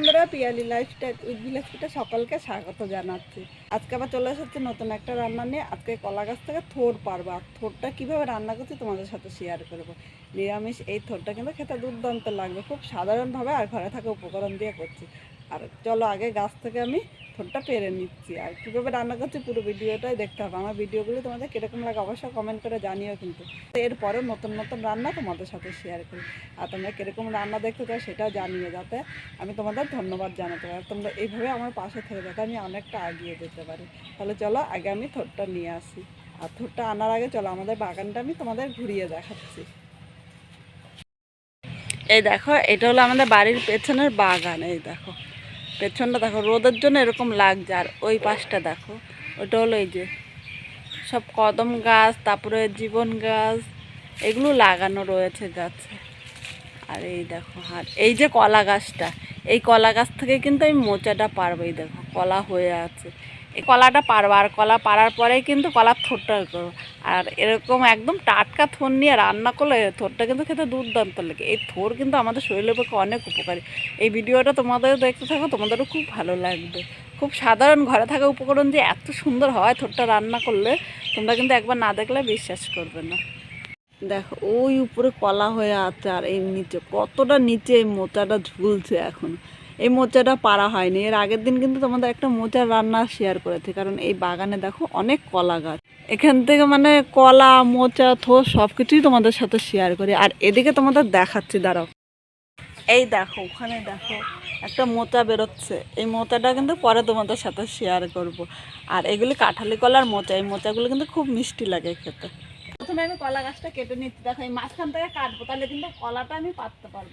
বন্ধুরা Piyali lifestyle with ভিলেজটা সকলকে স্বাগত জানাচ্ছি। আজকে আবার চলে এসেছে নতুন একটা রান্না নিয়ে। আজকে কলা গাছ থেকে থোর পারব। আর থোরটা কীভাবে রান্না করছি তোমাদের সাথে শেয়ার করব। নিরামিষ এই থোরটা কিন্তু খেতে দুর্দান্ত লাগবে। খুব সাধারণভাবে আর ঘরে থাকা উপকরণ দিয়ে করছি। আর চলো আগে গাছ থেকে আমি থোরটা পেরে নিচ্ছি আর কীভাবে রান্না করছি পুরো ভিডিওটাই দেখতে হবে। আমার ভিডিওগুলো তোমাদের কীরকম লাগে অবশ্যই কমেন্ট করে জানিও কিন্তু। এরপরেও নতুন নতুন রান্না তোমাদের সাথে শেয়ার করি। আর তোমরা কীরকম রান্না দেখতে চাও সেটাও জানিও যাতে আমি তোমাদের ধন্যবাদ জানাতে পারি। তোমরা এইভাবে আমার পাশে থেকে যাতে আমি অনেকটা এগিয়ে যেতে পারি। তাহলে চলো আগে আমি থোরটা নিয়ে আসি। আর থোরটা আনার আগে চলো আমাদের বাগানটা আমি তোমাদের ঘুরিয়ে দেখাচ্ছি। এই দেখো, এটা হলো আমাদের বাড়ির পেছনের বাগান, এই দেখো। পেছনটা দেখো, রোদের জন্য এরকম লাগছে, আর ওই পাশটা দেখো, ওটা হলো এই যে সব কদম গাছ, তারপরে জীবন গাছ, এগুলো লাগানো রয়েছে গাছে। আর এই দেখো, আর এই যে কলা গাছটা, এই কলা গাছ থেকে কিন্তু আমি মোচাটা পারব এই দেখো, কলা হয়ে আছে। এই কলাটা পারব, আর কলা পারার পরে কিন্তু কলার থোরটা করব আর এরকম একদম টাটকা থোর নিয়ে রান্না করলে থোরটা কিন্তু খেতে দুর্দান্ত লাগে। এই থোর কিন্তু আমাদের শরীরের পক্ষে অনেক উপকারী। এই ভিডিওটা তোমাদের দেখতে থাকো, তোমাদেরও খুব ভালো লাগবে। খুব সাধারণ ঘরে থাকা উপকরণ যে এত সুন্দর হয় থোরটা রান্না করলে, তোমরা কিন্তু একবার না দেখলে বিশ্বাস করবে না। দেখো, ওই উপরে কলা হয়ে আছে আর এই নিচে, কতটা নিচে এই মোচাটা ঝুলছে এখন। এই মোচাটা পারা হয়নি। এর আগের দিন কিন্তু তোমাদের একটা মোচার রান্না শেয়ার করেছে। কারণ এই বাগানে দেখো অনেক কলা গাছ। এখান থেকে মানে কলা, মোচা থোর সব কিছুই তোমাদের সাথে শেয়ার করি। আর এদিকে তোমাদের দেখাচ্ছি, দাঁড়াও। এই দেখো, ওখানে দেখো একটা মোচা বেরোচ্ছে। এই মোচাটা কিন্তু পরে তোমাদের সাথে শেয়ার করব। আর এগুলি কাঁঠালি কলার মোচা। এই মোচাগুলো কিন্তু খুব মিষ্টি লাগে খেতে। প্রথমে আমি কলা গাছটা কেটে নিচ্ছি। দেখো এই মাঝখান থেকে কাটবো, তাহলে কিন্তু কলাটা আমি পাততে পারব।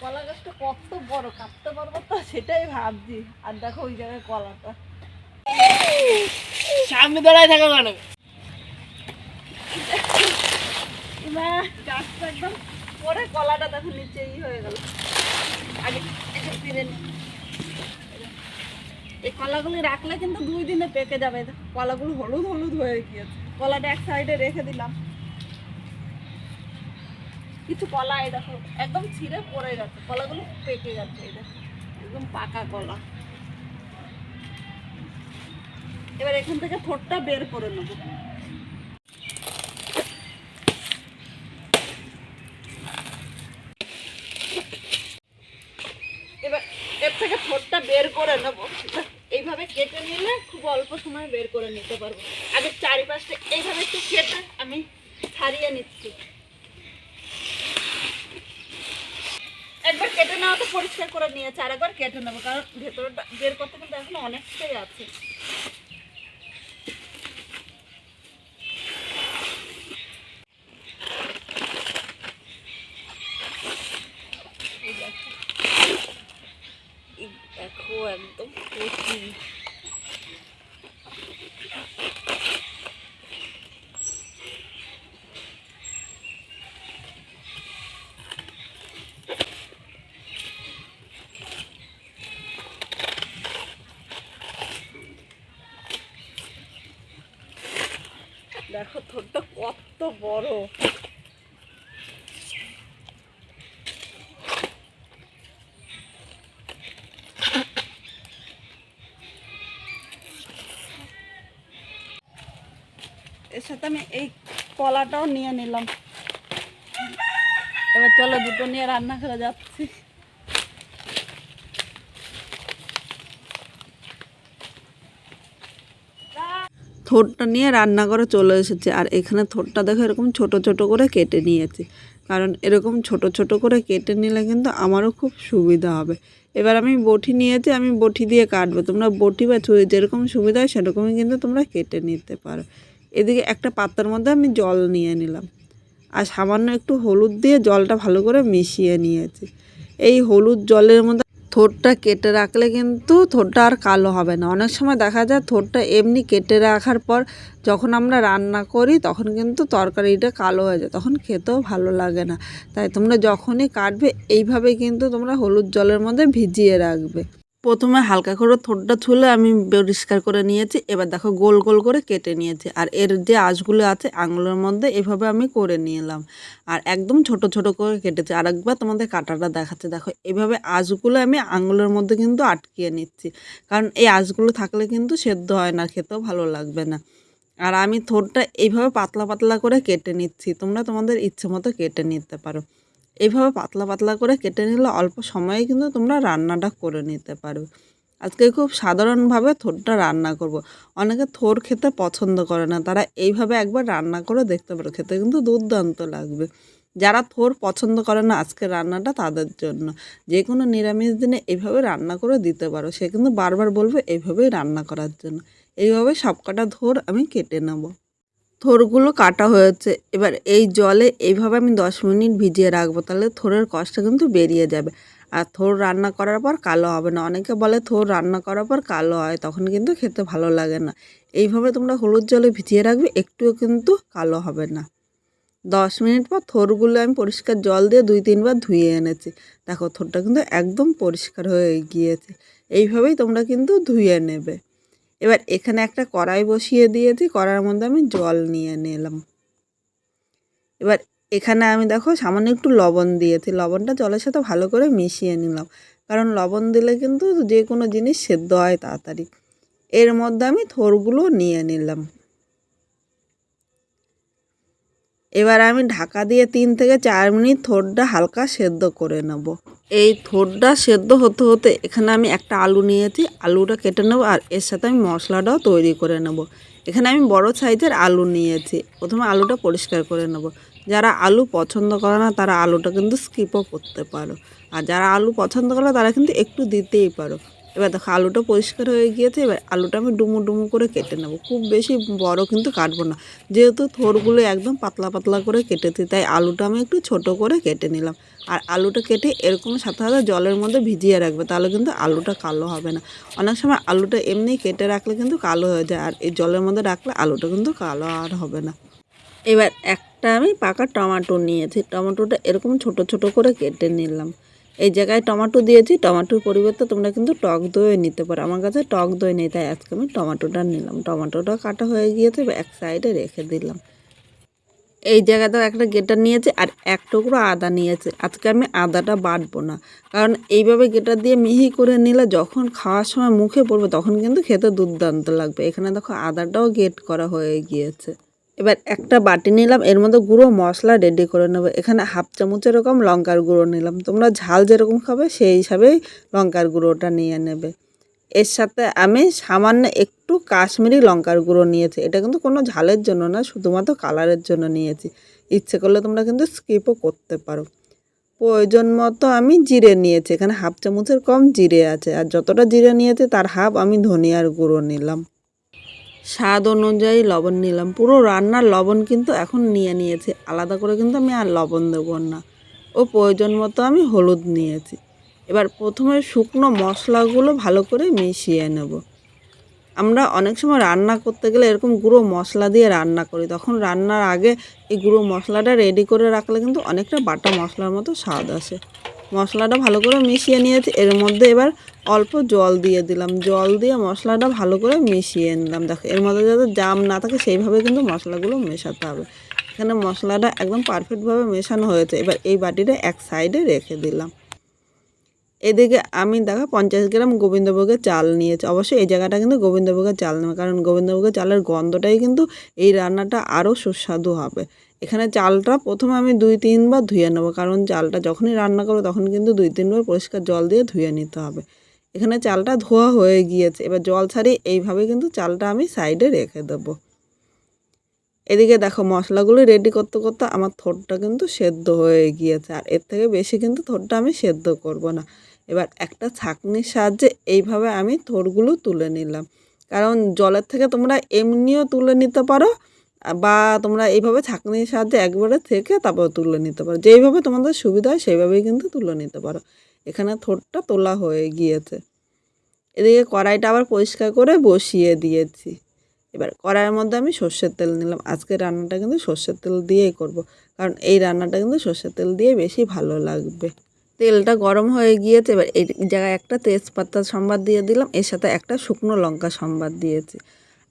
কলা গাছটা কত বড় কাটতে পারব তো? সেটাই ভাবছি। আর দেখো ওই জায়গায় কলাটা। সামনে দাঁড়ায় থাকা কেন? গাছটা একদম পরে কলাটা দেখো নিচে ই হয়ে গেল। আগে ফিরে এই কলাগুলি রাখলে কিন্তু দুই দিনে পেকে যাবে। কলাগুলো হলুদ হলুদ হয়ে গিয়েছে। কলাটা এক সাইডে রেখে দিলাম। কিছু কলা, এই দেখো, একদম ছিঁড়ে পড়ে গেছে। কলাগুলো পেকে গেছে, এই দেখো, একদম পাকা কলা। এবার এখান থেকে ঠোঁটটা বের করে নেব। এবার এর থেকে বের করে নেব। এইভাবে নিলে খুব অল্প সময় বের করে নিতে পারব। আগে চারিপাশটা এইভাবে আমি ছাড়িয়ে নিচ্ছি একবার কেটে নেওয়া তো পরিষ্কার করে নিয়েছে, আর একবার কেটে নেব, কারণ ভেতরে বের করতে কিন্তু এখন অনেকটাই আছে এই দেখো। এই দেখো একদম কচি দেখো থোরটা কত বড়। এর সাথে আমি এই কলাটাও নিয়ে নিলাম। এবার চলো দুটো নিয়ে রান্না করে যাচ্ছি। থোরটা নিয়ে রান্না করে চলে এসেছে। আর এখানে থোরটা দেখো এরকম ছোট ছোট করে কেটে নিয়েছে। কারণ এরকম ছোট ছোট করে কেটে নিলে কিন্তু আমারও খুব সুবিধা হবে। এবার আমি বটি নিয়েছি, আমি বটি দিয়ে কাটবো। তোমরা বটি বা ছুরি যেরকম সুবিধা হয় সেরকমই কিন্তু তোমরা কেটে নিতে পারো। এদিকে একটা পাত্রের মধ্যে আমি জল নিয়ে নিলাম। আর সামান্য একটু হলুদ দিয়ে জলটা ভালো করে মিশিয়ে নিয়েছি। এই হলুদ জলের মধ্যে থোরটা কেটে রাখলে কিন্তু থোরটা আর কালো হবে না। অনেক সময় দেখা যায় থোরটা এমনি কেটে রাখার পর যখন আমরা রান্না করি তখন কিন্তু তরকারিটা কালো হয়ে যায়, তখন খেতেও ভালো লাগে না। তাই তোমরা যখনই কাটবে, এইভাবে কিন্তু তোমরা হলুদ জলের মধ্যে ভিজিয়ে রাখবে। প্রথমে হালকা করে থোড়টা ছুলে আমি পরিষ্কার করে নিয়েছি। এবার দেখো গোল গোল করে কেটে নিয়েছি। আর এর যে আঁশগুলো আছে আঙুলের মধ্যে এভাবে আমি করে নিলাম। আর একদম ছোট ছোট করে কেটেছি। আর একবার তোমাদের কাটাটা দেখাচ্ছে। দেখো এভাবে আঁশগুলো আমি আঙুলের মধ্যে কিন্তু আটকিয়ে নিচ্ছি। কারণ এই আঁশগুলো থাকলে কিন্তু সেদ্ধ হয় না, খেতেও ভালো লাগবে না। আর আমি থোড়টা এইভাবে পাতলা পাতলা করে কেটে নিচ্ছি। তোমরা তোমাদের ইচ্ছে মতো কেটে নিতে পারো। এইভাবে পাতলা পাতলা করে কেটে নিলে অল্প সময়ে কিন্তু তোমরা রান্নাটা করে নিতে পারবে আজকে খুব সাধারণভাবে থোরটা রান্না করব। অনেকে থোর খেতে পছন্দ করে না, তারা এইভাবে একবার রান্না করে দেখতে পারো। খেতে কিন্তু দুর্দান্ত লাগবে। যারা থোর পছন্দ করে না, আজকে রান্নাটা তাদের জন্য। যে কোনো নিরামিষ দিনে এইভাবে রান্না করে দিতে পারো। সে কিন্তু বারবার বলবে এইভাবেই রান্না করার জন্য। এইভাবে সবকটা থোর আমি কেটে নেব। থোরগুলো কাটা হয়েছে। এবার এই জলে এইভাবে আমি দশ মিনিট ভিজিয়ে রাখব, তাহলে থোরের কষ্ট কিন্তু বেরিয়ে যাবে। আর থোর রান্না করার পর কালো হবে না। অনেকে বলে থোর রান্না করার পর কালো হয়, তখন কিন্তু খেতে ভালো লাগে না। এইভাবে তোমরা হলুদ জলে ভিজিয়ে রাখবে, একটুও কিন্তু কালো হবে না। দশ মিনিট পর থোরগুলো আমি পরিষ্কার জল দিয়ে দুই তিনবার ধুয়ে এনেছি। দেখো, থোরটা কিন্তু একদম পরিষ্কার হয়ে গিয়েছে। এইভাবেই তোমরা কিন্তু ধুয়ে নেবে। এবার এখানে একটা কড়াই বসিয়ে দিয়েছি কড়ার মধ্যে আমি জল নিয়ে নিলাম। এবার এখানে আমি দেখো সামান্য একটু লবণ দিয়েছি, লবণটা জলের সাথে ভালো করে মিশিয়ে নিলাম। কারণ লবণ দিলে কিন্তু যে কোনো জিনিস সেদ্ধ হয় তাড়াতাড়ি। এর মধ্যে আমি থোরগুলো নিয়ে নিলাম। এবার আমি ঢাকা দিয়ে তিন থেকে চার মিনিট থোরটা হালকা সেদ্ধ করে নেব। এই থোরটা সেদ্ধ হতে হতে এখানে আমি একটা আলু নিয়েছি, আলুটা কেটে নেব আর এর সাথে আমি মশলাটাও তৈরি করে নেব। এখানে আমি বড় সাইজের আলু নিয়েছি, প্রথমে আলুটা পরিষ্কার করে নেব। যারা আলু পছন্দ করে না, তারা আলুটা কিন্তু স্কিপও করতে পারো। আর যারা আলু পছন্দ করে তারা কিন্তু একটু দিতেই পারো। এবার দেখো আলুটা পরিষ্কার হয়ে গিয়েছে, এবার আলুটা আমি ডুমু ডুমু করে কেটে নেব। খুব বেশি বড় কিন্তু কাটবো না। যেহেতু থোরগুলো একদম পাতলা পাতলা করে কেটেছি, তাই আলুটা আমি একটু ছোট করে কেটে নিলাম। আর আলুটা কেটে এরকম সাথে সাথে জলের মধ্যে ভিজিয়ে রাখবে, তাহলে কিন্তু আলুটা কালো হবে না। অনেক সময় আলুটা এমনি কেটে রাখলে কিন্তু কালো হয়ে যায়, আর এই জলের মধ্যে রাখলে আলুটা কিন্তু কালো আর হবে না। এবার একটা আমি পাকা টমাটো নিয়েছি, টমেটোটা এরকম ছোট ছোট করে কেটে নিলাম। এই জায়গায় টমাটো দিয়েছি, টমাটোর পরিবর্তে তোমরা কিন্তু টক দই নিতে পারো। আমার কাছে টক দই নেই, তাই আজকে আমি টমাটোটা নিলাম। টমাটোটা কাটা হয়ে গিয়েছে এক সাইডে রেখে দিলাম। এই জায়গাতেও একটা গেটার নিয়েছে আর এক টুকরো আদা নিয়েছে। আজকে আমি আদাটা বাটবো না, কারণ এইভাবে গেটার দিয়ে মিহি করে নিলে যখন খাওয়ার সময় মুখে পড়বে, তখন কিন্তু খেতে দুর্দান্ত লাগবে। এখানে দেখো আদাটাও গেট করা হয়ে গিয়েছে। এবার একটা বাটি নিলাম, এর মধ্যে গুঁড়ো মশলা রেডি করে নেব। এখানে হাফ চামচ এরকম লঙ্কার গুঁড়ো নিলাম। তোমরা ঝাল যেরকম খাবে, সেই হিসাবেই লঙ্কার গুঁড়োটা নিয়ে নেবে। এর সাথে আমি সামান্য একটু কাশ্মীরি লঙ্কার গুঁড়ো নিয়েছি। এটা কিন্তু কোনো ঝালের জন্য না, শুধুমাত্র কালারের জন্য নিয়েছি। ইচ্ছে করলে তোমরা কিন্তু স্কিপও করতে পারো। প্রয়োজন মতো আমি জিরে নিয়েছি। এখানে হাফ চামচের কম জিরে আছে। আর যতটা জিরে নিয়েছে, তার হাফ আমি ধনিয়ার গুঁড়ো নিলাম। স্বাদ অনুযায়ী লবণ নিলাম। পুরো রান্নার লবণ কিন্তু এখন নিয়ে নিয়েছি। আলাদা করে কিন্তু আমি আর লবণ দেবো না। ও প্রয়োজন মতো আমি হলুদ নিয়েছি। এবার প্রথমে শুকনো মশলাগুলো ভালো করে মিশিয়ে নেব। আমরা অনেক সময় রান্না করতে গেলে এরকম গুঁড়ো মশলা দিয়ে রান্না করি। তখন রান্নার আগে এই গুঁড়ো মশলাটা রেডি করে রাখলে কিন্তু অনেকটা বাটা মশলার মতো স্বাদ আসে। মশলাটা ভালো করে মিশিয়ে নিয়েছি। এর মধ্যে এবার অল্প জল দিয়ে দিলাম। জল দিয়ে মশলাটা ভালো করে মিশিয়ে নিলাম। দেখো, এর মধ্যে যাতে জাম না থাকে, সেইভাবে কিন্তু মশলাগুলো মেশাতে হবে। এখানে মশলাটা একদম পারফেক্টভাবে মেশানো হয়েছে। এবার এই বাটিটা এক সাইডে রেখে দিলাম। এদিকে আমি দেখো পঞ্চাশ গ্রাম গোবিন্দভোগের চাল নিয়েছি। অবশ্যই এই জায়গাটা কিন্তু গোবিন্দভোগের চাল নেবে কারণ গোবিন্দভোগের চালের গন্ধটাই কিন্তু এই রান্নাটা আরও সুস্বাদু হবে। এখানে চালটা প্রথমে আমি দুই, তিনবার ধুয়ে নেব। কারণ চালটা যখনই রান্না করব তখন কিন্তু দুই, তিনবার পরিষ্কার জল দিয়ে ধুয়ে নিতে হবে। এখানে চালটা ধোয়া হয়ে গিয়েছে। এবার জল ছাড়িয়ে এইভাবে কিন্তু চালটা আমি সাইডে রেখে দেবো। এদিকে দেখো মশলাগুলো রেডি করতে করতে আমার থোরটা কিন্তু সেদ্ধ হয়ে গিয়েছে। আর এর থেকে বেশি কিন্তু থোরটা আমি সেদ্ধ করব না। এবার একটা ছাঁকনির সাহায্যে এইভাবে আমি থোরগুলো তুলে নিলাম। কারণ জলের থেকে তোমরা এমনিও তুলে নিতে পারো। বা তোমরা এইভাবে ছাঁকনির সাহায্যে একবারে থেকে তারপর তুলে নিতে পারো। যেইভাবে তোমাদের সুবিধা হয়, সেইভাবেই কিন্তু তুলে নিতে পারো। এখানে থোরটা তোলা হয়ে গিয়েছে। এদিকে কড়াইটা আবার পরিষ্কার করে বসিয়ে দিয়েছি। এবার কড়াইয়ের মধ্যে আমি সর্ষের তেল নিলাম। আজকে রান্নাটা কিন্তু সর্ষের তেল দিয়েই করব। কারণ এই রান্নাটা কিন্তু সর্ষের তেল দিয়ে বেশি ভালো লাগবে। তেলটা গরম হয়ে গিয়েছে। এবার এই জায়গায় একটা তেজপাতা সম্বাদ দিয়ে দিলাম। এর সাথে একটা শুকনো লঙ্কা সম্বাদ দিয়েছি।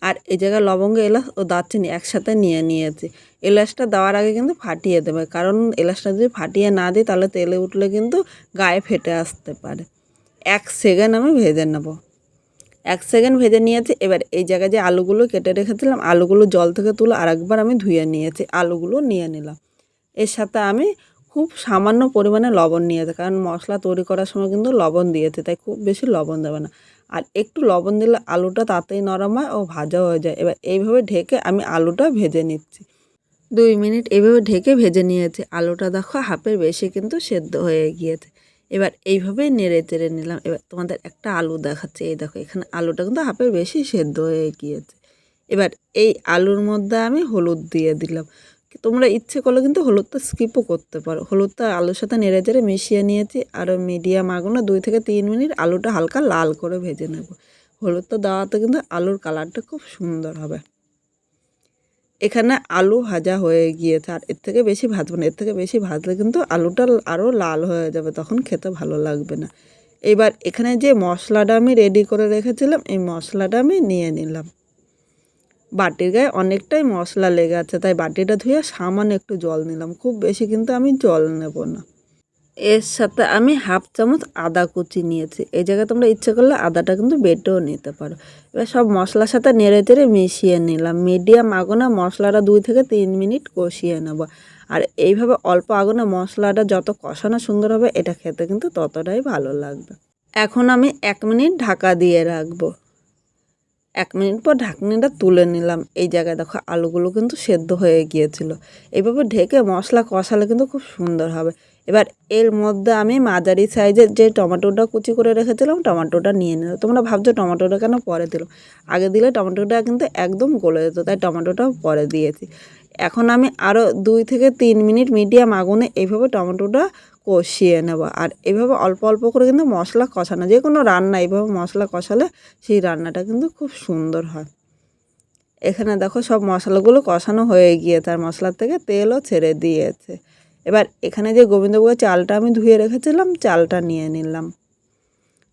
আর এই জায়গায় লবঙ্গ, এলাচ ও দারচিনি একসাথে নিয়ে নিয়েছি। এলাচটা দেওয়ার আগে কিন্তু ফাটিয়ে দেবে। কারণ এলাচটা যদি ফাটিয়ে না দিই, তাহলে তেলে উঠলে কিন্তু গায়ে ফেটে আসতে পারে। এক সেকেন্ড আমি ভেজে নেব। এক সেকেন্ড ভেজে নিয়েছি। এবার এই জায়গায় যে আলুগুলো কেটে রেখেছিলাম, আলুগুলো জল থেকে তুলে আরেকবার আমি ধুয়ে নিয়েছি। আলুগুলো নিয়ে নিলাম। এর সাথে আমি খুব সামান্য পরিমাণে লবণ নিয়েছে কারণ মশলা তৈরি করার সময় কিন্তু লবণ দিয়েছে তাই খুব বেশি লবণ দেবে না। আর একটু লবণ দিলে আলুটা তাতেই নরম হয় ও ভাজা হয়ে যায়। এবার এইভাবে ঢেকে আমি আলুটা ভেজে নিচ্ছি। দুই মিনিট এইভাবে ঢেকে ভেজে নিয়েছি। আলুটা দেখো হাফের বেশি কিন্তু সেদ্ধ হয়ে গিয়েছে। এবার এইভাবেই নেড়ে চেড়ে নিলাম। এবার তোমাদের একটা আলু দেখাচ্ছে। এই দেখো, এখানে আলুটা কিন্তু হাফের বেশি সেদ্ধ হয়ে গিয়েছে। এবার এই আলুর মধ্যে আমি হলুদ দিয়ে দিলাম। তোমরা ইচ্ছে করলে কিন্তু হলুদটা স্কিপও করতে পারো। হলুদটা আলুর সাথে নেড়ে চেড়ে মিশিয়ে নিয়েছি, আর মিডিয়াম আগুনে দুই থেকে তিন মিনিট আলুটা হালকা লাল করে ভেজে নেব। হলুদটা দেওয়াতে কিন্তু আলুর কালারটা খুব সুন্দর হবে। এখানে আলু ভাজা হয়ে গিয়েছে, আর এর থেকে বেশি ভাজবো না, এর থেকে বেশি ভাজলে কিন্তু আলুটা আরও লাল হয়ে যাবে, তখন খেতে ভালো লাগবে না। এবার এখানে যে মশলাটা আমি রেডি করে রেখেছিলাম, এই মশলাটা আমি নিয়ে নিলাম। বাটির গায়ে অনেকটাই মশলা লেগে আছে, তাই বাটিটা ধুয়ে সামান্য একটু জল নিলাম। খুব বেশি কিন্তু আমি জল নেব না। এর সাথে আমি হাফ চামচ আদা কুচি নিয়েছি। এই জায়গায় তোমরা ইচ্ছে করলে আদাটা কিন্তু বেটেও নিতে পারো। এবার সব মশলার সাথে নেড়ে চেড়ে মিশিয়ে নিলাম। মিডিয়াম আগুনে মশলাটা দুই থেকে তিন মিনিট কষিয়ে নেব। আর এইভাবে অল্প আগুনে মশলাটা যত কষানো সুন্দর হবে, এটা খেতে কিন্তু ততটাই ভালো লাগবে। এখন আমি এক মিনিট ঢাকা দিয়ে রাখব। এক মিনিট পর ঢাকনিটা তুলে নিলাম। এই জায়গায় দেখো আলুগুলো কিন্তু সেদ্ধ হয়ে গিয়েছিল। এইভাবে ঢেকে মশলা কষালে কিন্তু খুব সুন্দর হবে। এবার এর মধ্যে আমি মাঝারি সাইজের যে টমেটোটা কুচি করে রেখেছিলাম, টমেটোটা নিয়ে নিলাম তোমরা ভাবছ টমেটোটা কেন পরে দিলাম আগে দিলে টমেটোটা কিন্তু একদম গলে যেত, তাই টমেটোটাও পরে দিয়েছি। এখন আমি আরও দুই থেকে তিন মিনিট মিডিয়াম আগুনে এইভাবে টমেটোটা কষিয়ে নেব। আর এভাবে অল্প অল্প করে কিন্তু মশলা কষানো, যে কোনো রান্না এইভাবে মশলা কষালে সেই রান্নাটা কিন্তু খুব সুন্দর হয়। এখানে দেখো সব মশলাগুলো কষানো হয়ে গিয়ে তার মশলার থেকে তেলও ছেড়ে দিয়েছে। এবার এখানে যে গোবিন্দভোগের চালটা আমি ধুয়ে রেখেছিলাম, চালটা নিয়ে নিলাম।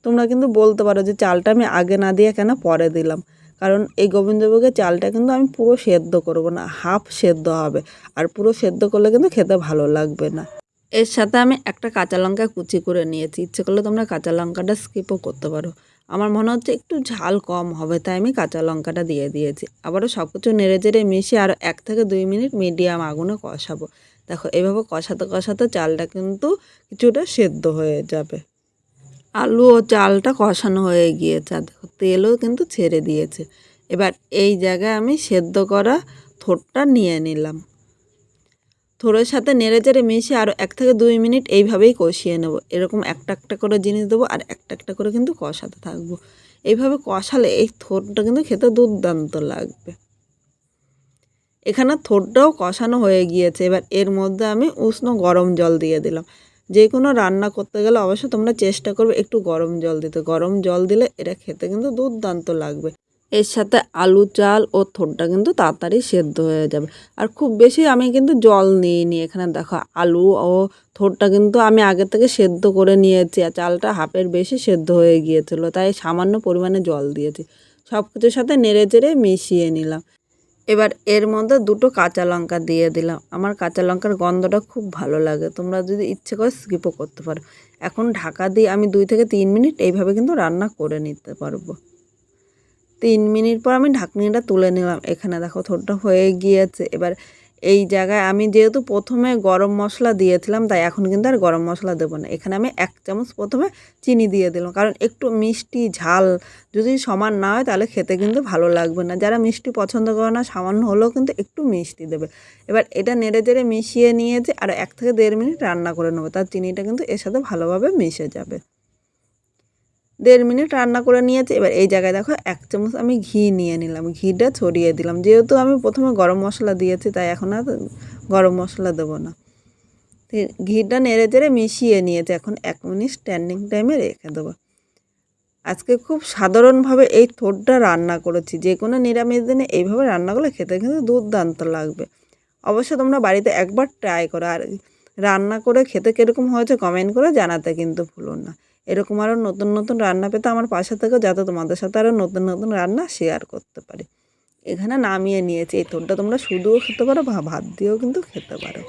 তোমরা কিন্তু বলতে পারো যে চালটা আমি আগে না দিয়ে কেন পরে দিলাম? কারণ এই গোবিন্দভোগের চালটা কিন্তু আমি পুরো সেদ্ধ করব না, হাফ সেদ্ধ হবে। আর পুরো সেদ্ধ করলে কিন্তু খেতে ভালো লাগবে না। এর সাথে আমি একটা কাঁচা লঙ্কা কুচি করে নিয়েছি। ইচ্ছে করলে তোমরা কাঁচা লঙ্কাটা স্কিপও করতে পারো। আমার মনে হচ্ছে একটু ঝাল কম হবে, তাই আমি কাঁচা লঙ্কাটা দিয়ে দিয়েছি। আবারও সব কিছু নেড়ে চেড়ে মিশিয়ে আরও এক থেকে দুই মিনিট মিডিয়াম আগুনে কষাবো। দেখো, এভাবে কষাতে কষাতে চালটা কিন্তু কিছুটা সেদ্ধ হয়ে যাবে। আলু ও চালটা কষানো হয়ে গিয়েছে দেখো, তেলও কিন্তু ছেড়ে দিয়েছে। এবার এই জায়গায় আমি সেদ্ধ করা থোটটা নিয়ে নিলাম। থোড়ের সাথে নেড়ে চেড়ে মিশিয়ে আরও এক থেকে দুই মিনিট এইভাবেই কষিয়ে নেব। এরকম একটা একটা করে জিনিস দেবো আর একটা একটা করে কিন্তু কষাতে থাকব। এইভাবে কষালে এই থোরটা কিন্তু খেতে দুর্দান্ত লাগবে। এখানে থোরটাও কষানো হয়ে গিয়েছে। এবার এর মধ্যে আমি উষ্ণ গরম জল দিয়ে দিলাম। যে কোনো রান্না করতে গেলে অবশ্যই তোমরা চেষ্টা করবে একটু গরম জল দিতে। গরম জল দিলে এটা খেতে কিন্তু দুর্দান্ত লাগবে। এর সাথে আলু চাল ও থোরটা কিন্তু তাড়াতাড়ি সেদ্ধ হয়ে যাবে। আর খুব বেশি আমি কিন্তু জল নিইনি এখানে, দেখো, আলু ও থোরটা কিন্তু আমি আগে থেকে সেদ্ধ করে নিয়েছি আর চালটা হাফের বেশি সেদ্ধ হয়ে গিয়েছিল, তাই সামান্য পরিমাণে জল দিয়েছি। সব কিছুর সাথে নেড়ে চেড়ে মিশিয়ে নিলাম। এবার এর মধ্যে দুটো কাঁচা লঙ্কা দিয়ে দিলাম। আমার কাঁচা লঙ্কার গন্ধটা খুব ভালো লাগে, তোমরা যদি ইচ্ছে করে স্কিপও করতে পারো। এখন ঢাকা দিয়ে আমি দুই থেকে তিন মিনিট এইভাবে কিন্তু রান্না করে নিতে পারব। তিন মিনিট পর আমি ঢাকনিটা তুলে নিলাম। এখানে দেখো থোড়টা হয়ে গিয়েছে। এবার এই জায়গায় আমি যেহেতু প্রথমে গরম মশলা দিয়েছিলাম, তাই এখন কিন্তু আর গরম মশলা দেবো না। এখানে আমি এক চামচ প্রথমে চিনি দিয়ে দিলাম। কারণ একটু মিষ্টি ঝাল যদি সমান না হয়, তাহলে খেতে কিন্তু ভালো লাগবে না। যারা মিষ্টি পছন্দ করে না, সামান্য হলেও কিন্তু একটু মিষ্টি দেবে। এবার এটা নেড়ে চেড়ে মিশিয়ে নিয়েছে, আর এক থেকে দেড় মিনিট রান্না করে নেব। তার চিনিটা কিন্তু এর সাথে ভালোভাবে মিশে যাবে। দেড় মিনিট রান্না করে নিয়েছি। এবার এই জায়গায় দেখো এক চামচ আমি ঘি নিয়ে নিলাম। ঘিটা ছড়িয়ে দিলাম। যেহেতু আমি প্রথমে গরম মশলা দিয়েছি, তাই এখন আর গরম মশলা দেবো না। ঘিটা নেড়ে চেড়ে মিশিয়ে নিয়েছে। এখন এক মিনিট স্ট্যান্ডিং টাইমে রেখে দেবো। আজকে খুব সাধারণভাবে এই থোরটা রান্না করেছি। যে কোনো নিরামিষ দিনে এইভাবে রান্নাগুলো খেতে কিন্তু দুর্দান্ত লাগবে। অবশ্য তোমরা বাড়িতে একবার ট্রাই করো। আর রান্না করে খেতে কীরকম হয়েছে কমেন্ট করে জানাতে কিন্তু ভুলুন না। এরকম আরও নতুন নতুন রান্না পেতে আমার পাশে থেকেও যাতে তোমাদের সাথে আরও নতুন নতুন রান্না শেয়ার করতে পারি। এখানে নামিয়ে নিয়েছি। এই তোরটা তোমরা শুধুও খেতে পারো বা ভাত দিয়েও কিন্তু খেতে পারো।